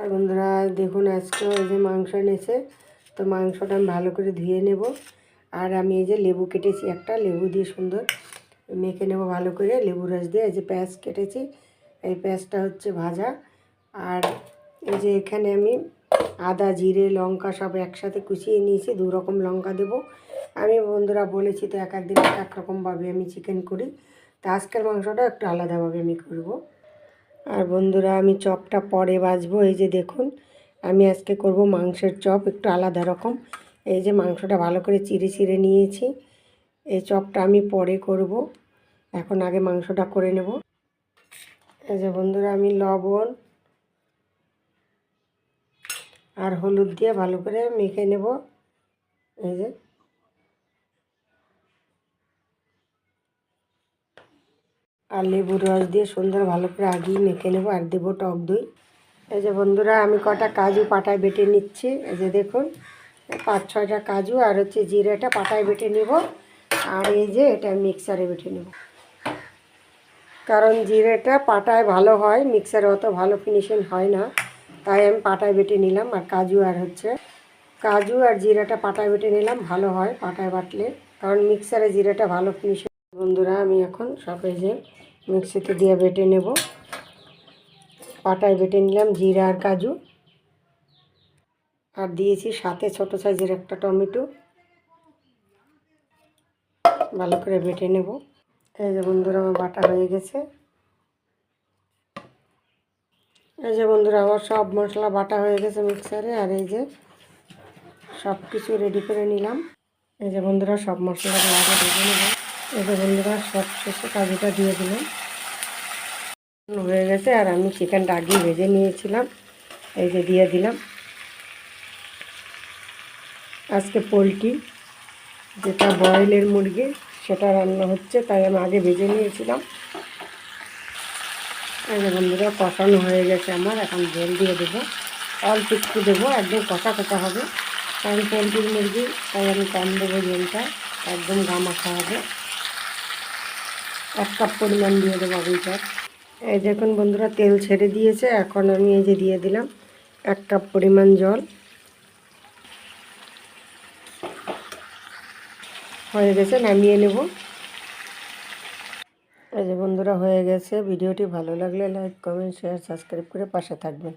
আর বন্ধুরা, দেখুন আজকে এই যে মাংস এনেছে। তো মাংসটা আমি ভালো করে ধুয়ে নেব। আর আমি এই যে লেবু কেটেছি, একটা লেবু দিয়ে সুন্দর মেখে নেব ভালো করে। লেবু রস দিয়ে এই যে পেঁয়াজ কেটেছি, এই পেঁয়াজটা হচ্ছে ভাজা। আর এই যে এখানে আমি আদা, জিরে, লঙ্কা সব একসাথে কুচিয়ে নিয়েছি, দু রকম লঙ্কা দেবো। আমি বন্ধুরা বলেছি তো এক একদিন এক এক রকমভাবে আমি চিকেন করি। তো আজকের মাংসটা একটু আলাদাভাবে আমি করব। আর বন্ধুরা, আমি চপটা পরে বাজবো এই যে দেখুন, আমি আজকে করব মাংসের চপ একটু আলাদা রকম। এই যে মাংসটা ভালো করে চিড়ে চিড়ে নিয়েছি। এই চপটা আমি পরে করব। এখন আগে মাংসটা করে নেব। এই যে বন্ধুরা, আমি লবণ আর হলুদ দিয়ে ভালো করে মেখে নেব। এই যে আর লেবুর রস দিয়ে সুন্দর ভালো করে আগিয়ে মেখে নেব। আর দেবো টক দই। এই যে বন্ধুরা, আমি কটা কাজু পাটায় বেটে নিচ্ছি। এই যে দেখুন, পাঁচ, ছয়টা কাজু আর হচ্ছে জিরেটা পাটায় বেটে নেব। আর এই যে এটা মিক্সারে বেটে নেব। কারণ জিরেটা পাটায় ভালো হয়, মিক্সারে অত ভালো ফিনিশিং হয় না। তাই আমি পাটায় বেটে নিলাম। আর কাজু আর হচ্ছে, কাজু আর জিরাটা পাটায় বেটে নিলাম, ভালো হয় পাটায় বাটলে। কারণ মিক্সারে জিরাটা ভালো ফিনিশিং বন্ধুরা, আমি এখন সব এই যে মিক্সিতে দিয়ে বেটে নেব। পাটায় বেটে নিলাম জিরা আর কাজু। আর দিয়েছি সাথে ছোট সাইজের একটা টমেটো। ভালো করে বেটে নেব। এই যে বন্ধুরা, আমার বাটা হয়ে গেছে। এই যে বন্ধুরা, আমার সব মশলা বাটা হয়ে গেছে মিক্সারে। আর এই যে সব কিছু রেডি করে নিলাম। এই যে বন্ধুরা, সব মশলাগুলো আগে ভেজে নেব। যে বন্ধুরা সব শেষে কাজুটা দিয়ে দিলাম। হয়ে গেছে, আর আমি চিকেনটা আগে ভেজে নিয়েছিলাম। এই যে দিয়ে দিলাম। আজকে পোলট্রি, যেটা বয়েলের মুরগি, সেটা রান্না হচ্ছে, তাই আমি আগে ভেজে নিয়েছিলাম। যে বন্ধুরা, কষানো হয়ে গেছে আমার। এখন জল দিয়ে দেবো। অল্প একটু দেবো, একদম কষা কষা হবে। কারণ পোলট্রির মুরগি, তাই আমি কম দেবো জলটা। একদম গামাখা হবে। এক কাপ পরিমাণ দিয়ে দেবো আগুনটার এই দেখুন বন্ধুরা তেল ছেড়ে দিয়েছে, এখন আমি এই যে দিয়ে দিলাম এক কাপ পরিমাণ জল। হয়ে গেছে, নামিয়ে নেব। এই যে বন্ধুরা, হয়ে গেছে। ভিডিওটি ভালো লাগলে লাইক, কমেন্ট, শেয়ার, সাবস্ক্রাইব করে পাশে থাকবেন।